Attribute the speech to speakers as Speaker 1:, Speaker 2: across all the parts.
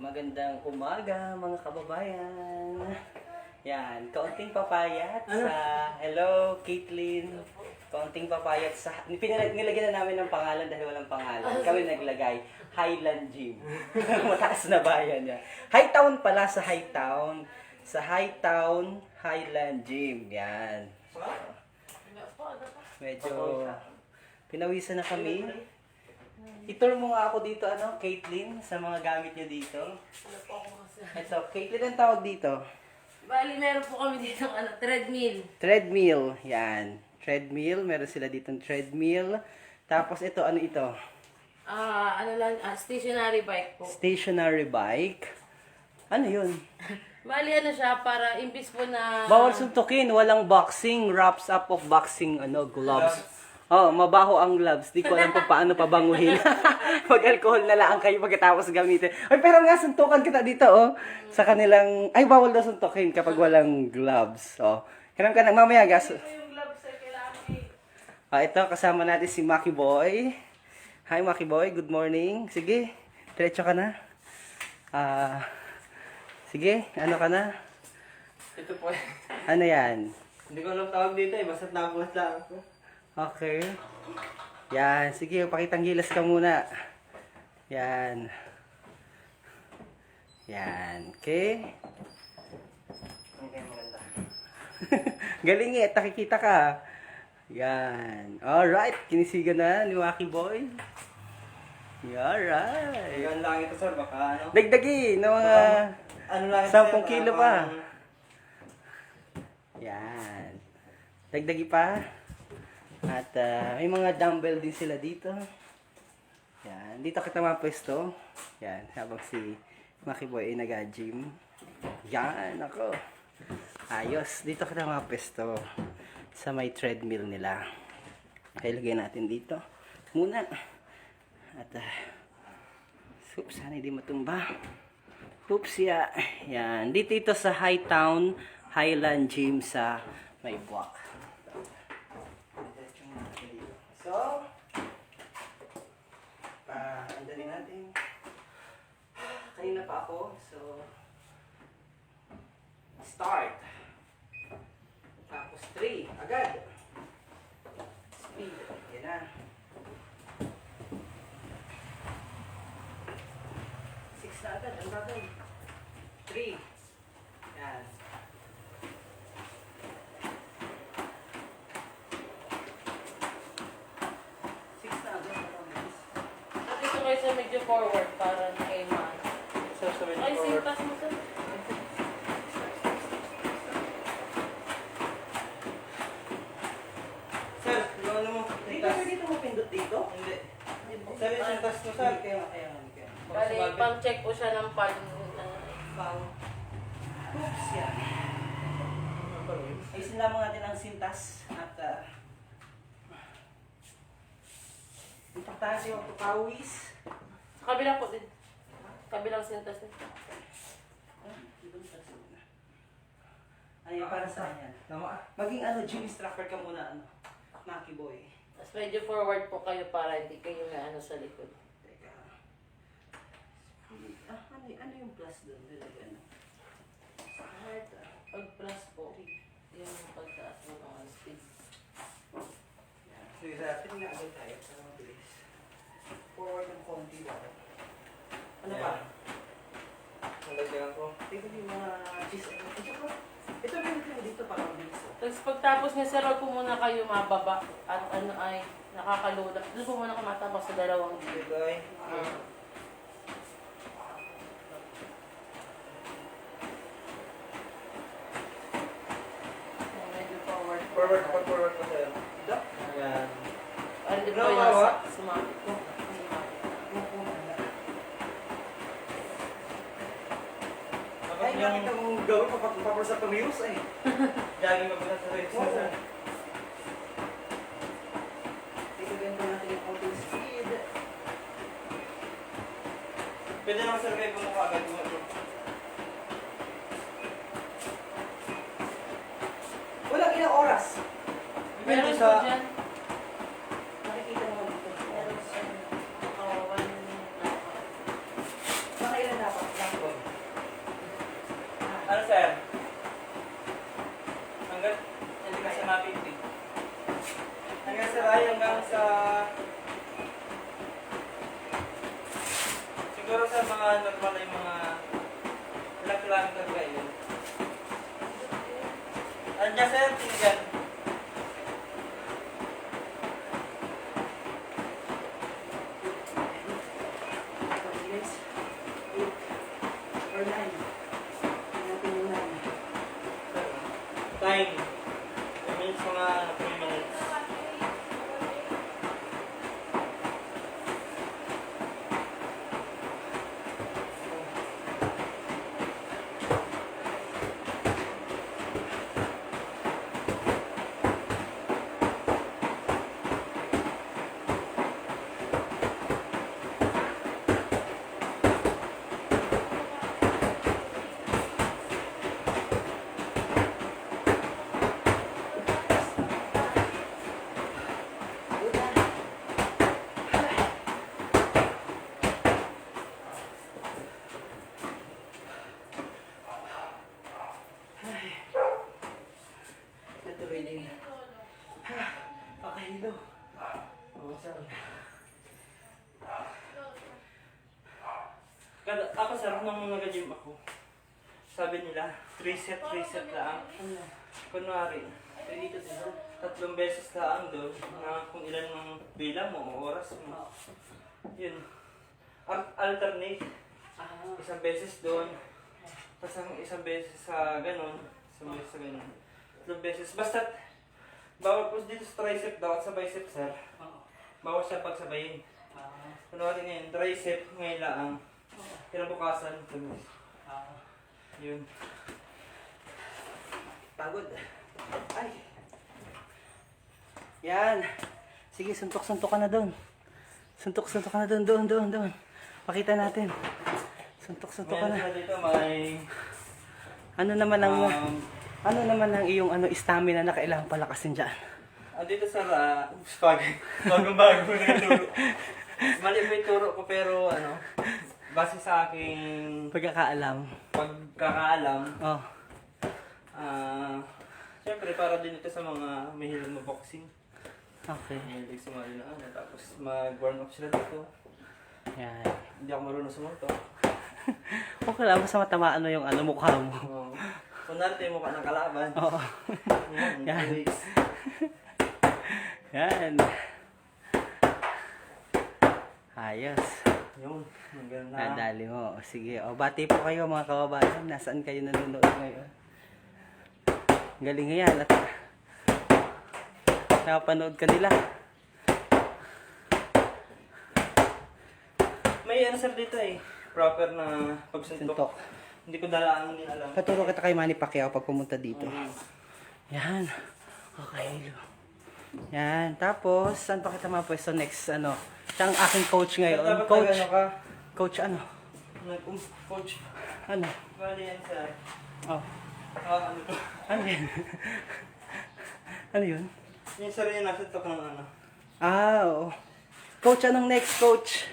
Speaker 1: Magandang umaga mga kababayan. Yan, kaunting papayat sa... Hello, Caitlin. Kaunting papayat sa... Pinal- nilagyan na namin ng pangalan dahil walang pangalan. Kami naglagay, Highland Gym. Mataas na bayan niya. High Town pala sa High Town. Sa High Town, Highland Gym. Yan. Medyo pinawisan na kami. I-tour mo nga ako dito, ano, Caitlin, sa mga gamit niyo dito.
Speaker 2: Ano po ako kasi?
Speaker 1: Ito, Caitlin ang tawag dito.
Speaker 2: Bali, meron po kami dito ano, treadmill.
Speaker 1: Treadmill, yan. Treadmill, meron sila dito treadmill. Tapos ito, ano ito?
Speaker 2: Ah, ano lang, ah, stationary bike po.
Speaker 1: Stationary bike. Ano yun?
Speaker 2: Bali, ano siya, para imbis po na...
Speaker 1: Bawal suntukin, walang boxing, wraps up of boxing, ano, gloves. Oh, mabaho ang gloves. Di ko alam pa paano pabanguhin. Mag-alcohol na lang kayo pagkatapos gamitin. Ay, pero nga, suntukan kita dito, oh. Sa kanilang, ay, bawal daw suntukin kapag walang gloves. Oh. Kailan ka na, mamaya, gas.
Speaker 2: Yung gloves ay kailangan eh.
Speaker 1: Ah, ito, kasama natin si Maki Boy. Hi, Maki Boy. Good morning. Sige, diretso ka na. Ah, sige, ano ka na?
Speaker 3: Ito po.
Speaker 1: Ano yan?
Speaker 3: Hindi ko alam tawag dito eh. Basta nabuhat lang ako.
Speaker 1: Okay. Yan, sige, pakitang gilas ka muna. Yan. Yan, okay. Galing eh, nakikita ka. Yan. Alright, kinisiga na ni Maki Boy. Alright.
Speaker 3: Ayun lang ito sir. Baka ano.
Speaker 1: Dagdagi ng mga...
Speaker 3: Ano lang ito,
Speaker 1: Sampung
Speaker 3: sir,
Speaker 1: kilo pa. Yan. Dagdagi pa. At ah, may mga dumbbell din sila dito. Yan. Dito kita mapwesto. Yan. Habang si Maki Boy ay nag-gym. Yan. Ako. Ayos. Dito kita mapwesto. Sa may treadmill nila. Lagay natin dito. Muna. At ah, Oops, sana hindi matumba. Oops, ya. Yan. Dito ito sa Hightown Highland Gym sa Maybuak. So, pa, andali natin. Kanina pa ako, so, start. Tapos 3, agad. Speed, yan na. 6 na agad, ang gagawin. 3. Yan. Six na agad, ang bilis.
Speaker 2: At dito kayo sa medyo forward para na kayo ma...
Speaker 3: Sir, sa medyo
Speaker 2: Ay,
Speaker 3: forward.
Speaker 2: sintas mo sir.
Speaker 3: Sir, yung ano mo?
Speaker 1: Dito,
Speaker 3: Sintas.
Speaker 1: dito mo pindot dito?
Speaker 3: Hindi. Sir, yung sintas mo sir.
Speaker 1: Kaya nga, kaya nga,
Speaker 2: Bali, pang-check po siya ng pag...
Speaker 1: Pang, oops, yan. Ayusin lamang natin ang sintas at uh, importante yung pagpawis.
Speaker 2: Sa kabila po din. Kabilang sintas din.
Speaker 1: Ay, para sa yan.
Speaker 3: Tama.
Speaker 1: Maging ano, gym instructor ka muna, ano, Maki Boy.
Speaker 2: Tapos medyo forward po kayo para hindi kayo na ano sa likod.
Speaker 1: Teka. Ah, ano, ano yung plus doon? Nilagay ano? Start. ah.
Speaker 2: Pag plus po, yung pagtaas mo ng ano, speed.
Speaker 1: Yan. Sige, sa atin na agad tayo para mabilis. Forward ng konti daw. Ano pa?
Speaker 3: Nalagyan ko.
Speaker 1: Ito yung mga cheese. Ano ito pa? Ito ba yung dito para mabilis?
Speaker 2: Tapos pagtapos niya, sir, huwag po muna kayo mababa at ano ay nakakalula. Doon po muna kumatapos sa dalawang
Speaker 3: Dito ay.
Speaker 2: Ah. Ayan, medyo forward.
Speaker 3: Forward, forward ko sir.
Speaker 1: Ito?
Speaker 3: Ayan.
Speaker 2: Ah,
Speaker 3: Ano,
Speaker 2: yung
Speaker 3: bawa?
Speaker 2: sa- sumabit po. Sumabit.
Speaker 3: Tapos
Speaker 1: Ay,
Speaker 3: yung
Speaker 1: nakita mong gawin pa pa sa pamiyos eh.
Speaker 3: jogging magulat sa mo sir.
Speaker 1: Tignan po natin yung outing speed.
Speaker 3: Pwede naman sir kayo bumukha agad mo.
Speaker 1: Walang ilang oras.
Speaker 3: Depende sa...
Speaker 2: po dyan.
Speaker 1: Nakikita mo dito.
Speaker 2: Meron siya. Oh, one minute na.
Speaker 1: Mga ilan dapat lang.
Speaker 3: sir. Hanggat hindi ka siya mapipig. Hanggang sa ay hanggang sa... Siguro sa mga normal na yung mga ilang kilometer kayo. Andiyan sir, tingnan. Time. It means mga 3 minutes.
Speaker 1: Natuloy din. Pakahilo. Oo, sir.
Speaker 3: Kada, ako sir, nung nag-gym ako, sabi nila, 3 set, 3 set lang. Kunwari, tatlong beses lang doon, na kung ilan ng bilang mo o oras mo. Yun. Al- alternate.
Speaker 1: Ah,
Speaker 3: Isang beses doon, tapos ang isang beses sa ganun, isang beses sa ganun. Tatlong beses. Basta, bawal po dito sa tricep, bawal sa bicep, sir. Bawal siya pagsabayin.
Speaker 1: Ah,
Speaker 3: Kunwari ngayon, tricep, ngayon lang. Kinabukasan, tumis.
Speaker 1: ah.
Speaker 3: Yun.
Speaker 1: Pagod. Ay. Yan. Sige, suntok-suntok ka na doon. Suntok-suntok ka na doon, doon, doon, doon. Pakita natin. Suntok-suntok ka na.
Speaker 3: dito may...
Speaker 1: Ano naman ang
Speaker 3: Um,
Speaker 1: ano naman ang iyong ano stamina na kailangan palakasin diyan?
Speaker 3: ah, dito sa... Uh, spag. Bagong-bago na yung turo. Mali yung turo ko pero ano... Base sa aking
Speaker 1: Pagkakaalam.
Speaker 3: pagkakaalam,
Speaker 1: Oh.
Speaker 3: ah... Siyempre, para din ito sa mga mahilig mo boxing.
Speaker 1: Okay.
Speaker 3: Mahilig sumali na ano. Tapos mag-warm up sila dito.
Speaker 1: Yan.
Speaker 3: Hindi ako marunong sumunto.
Speaker 1: Okay lang basta matamaan mo yung ano mukha mo.
Speaker 3: Oh. Kunwari tayo mukha ng kalaban.
Speaker 1: Oo.
Speaker 3: Yan,
Speaker 1: Yan.
Speaker 3: always.
Speaker 1: Yan. Ayos.
Speaker 3: Yun, hanggang na.
Speaker 1: Nadali mo. Sige. O, bati po kayo mga kababayan. Nasaan kayo nanonood ngayon? Galing yan. At nakapanood ka nila.
Speaker 3: May ano sir dito eh. Proper na pagsuntok.
Speaker 1: Suntok.
Speaker 3: Hindi ko dalaan din alam.
Speaker 1: Paturo kita kay Manny Pacquiao pag pumunta dito.
Speaker 3: Mm.
Speaker 1: Yan. Okay. Yan. Tapos, saan pa kita mapwesto next, ano? Siya ang aking coach ngayon.
Speaker 3: Dapat
Speaker 1: Coach.
Speaker 3: Ano ka?
Speaker 1: Coach ano?
Speaker 3: Um, coach.
Speaker 1: Ano?
Speaker 3: Bali yan sir.
Speaker 1: Oh.
Speaker 3: Ah, ano to?
Speaker 1: Ano yan? ano yun?
Speaker 3: Yung sir yung nasa tok ng ano.
Speaker 1: Ah, oo. Coach, anong next, coach?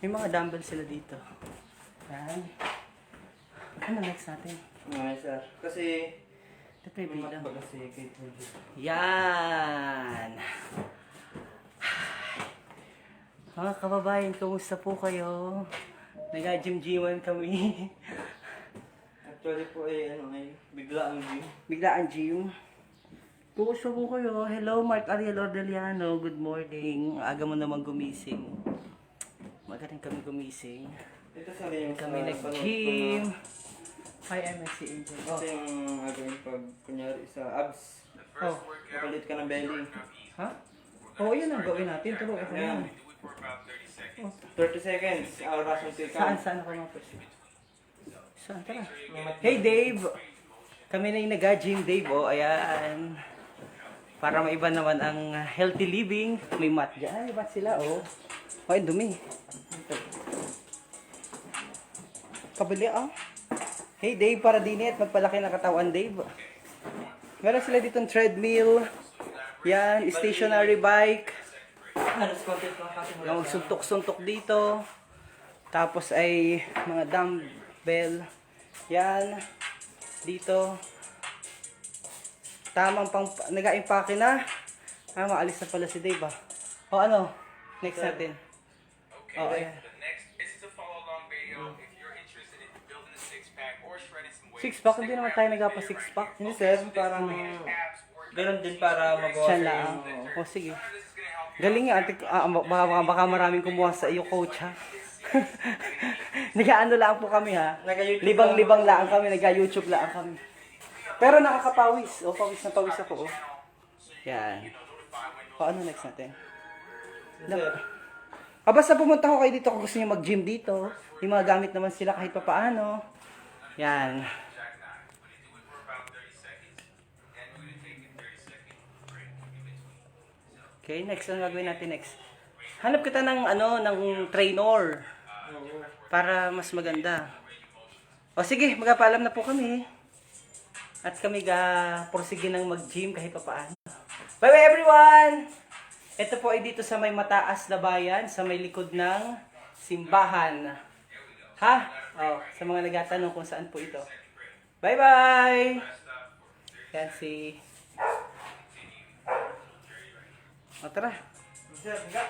Speaker 1: May mga dumbbells sila dito. Yan. Ano next natin?
Speaker 3: Okay sir. Kasi
Speaker 1: Ito
Speaker 3: Kate Moody.
Speaker 1: Yan. Mga kababayan, kumusta po kayo? Nag-gym-gyman kami.
Speaker 3: Actually po eh, ano ay bigla ang gym.
Speaker 1: Bigla ang gym. Kumusta po kayo? Hello, Mark Ariel Ordeliano. Good morning. Aga mo naman gumising. Magaling kami gumising.
Speaker 3: Ito sir yung
Speaker 1: Kami
Speaker 3: sa
Speaker 1: nag-gym.
Speaker 3: panood
Speaker 1: Angel.
Speaker 3: ko na- Ito yung gagawin pag kunyari sa abs.
Speaker 1: Oh.
Speaker 3: Kapalit ka ng belly.
Speaker 1: Ha? Oo, yun ang gawin natin. Turo ako
Speaker 3: Ayan.
Speaker 1: yan.
Speaker 3: 30 seconds. Our ration to
Speaker 1: Saan? Saan ako mga Saan? Tara. Hey, Dave! Kami na yung nag-gym, Dave. Oh, ayan. Para maiba naman ang healthy living. May mat dyan. Ay, mat sila, oh. Ay, dumi. Kabili, oh. Hey, Dave, para din at magpalaki ng katawan, Dave. Meron sila dito treadmill. Yan, stationary bike. Yung suntok-suntok dito. Tapos ay mga dumbbell. Yan. Dito. Tamang pang nag-aimpake na. Ah, maalis na pala si Dave ah. O ano? Next natin.
Speaker 4: Okay,
Speaker 1: Oh,
Speaker 4: like
Speaker 1: Six pack, hindi naman tayo nagapa six pack.
Speaker 3: Hindi sir, parang ganun din para mabawasan
Speaker 1: Siya lang.
Speaker 3: yung...
Speaker 1: O sige. Galing nga, ate, ah, baka, baka, baka maraming kumuha sa iyo, coach, ha? Nag-ano lang po kami, ha? Libang-libang lang kami, nag-YouTube lang kami. Pero nakakapawis. O, pawis na pawis ako, oh. Yan. O, ano next natin?
Speaker 3: Sir,
Speaker 1: Ah, basta pumunta ko kayo dito kung gusto niyo mag-gym dito. Yung mga gamit naman sila kahit pa paano. Yan. Okay, next. Ano gagawin natin next? Hanap kita ng, ano, ng trainer. Para mas maganda. O sige, magpapaalam na po kami. At kami ga porsige ng mag-gym kahit pa paano. Bye bye everyone! Ito po ay dito sa may mataas na bayan, sa may likod ng simbahan. Ha? Oh, sa mga nagtatanong kung saan po ito. Bye bye! Yan si... O tara.
Speaker 3: sir, nga.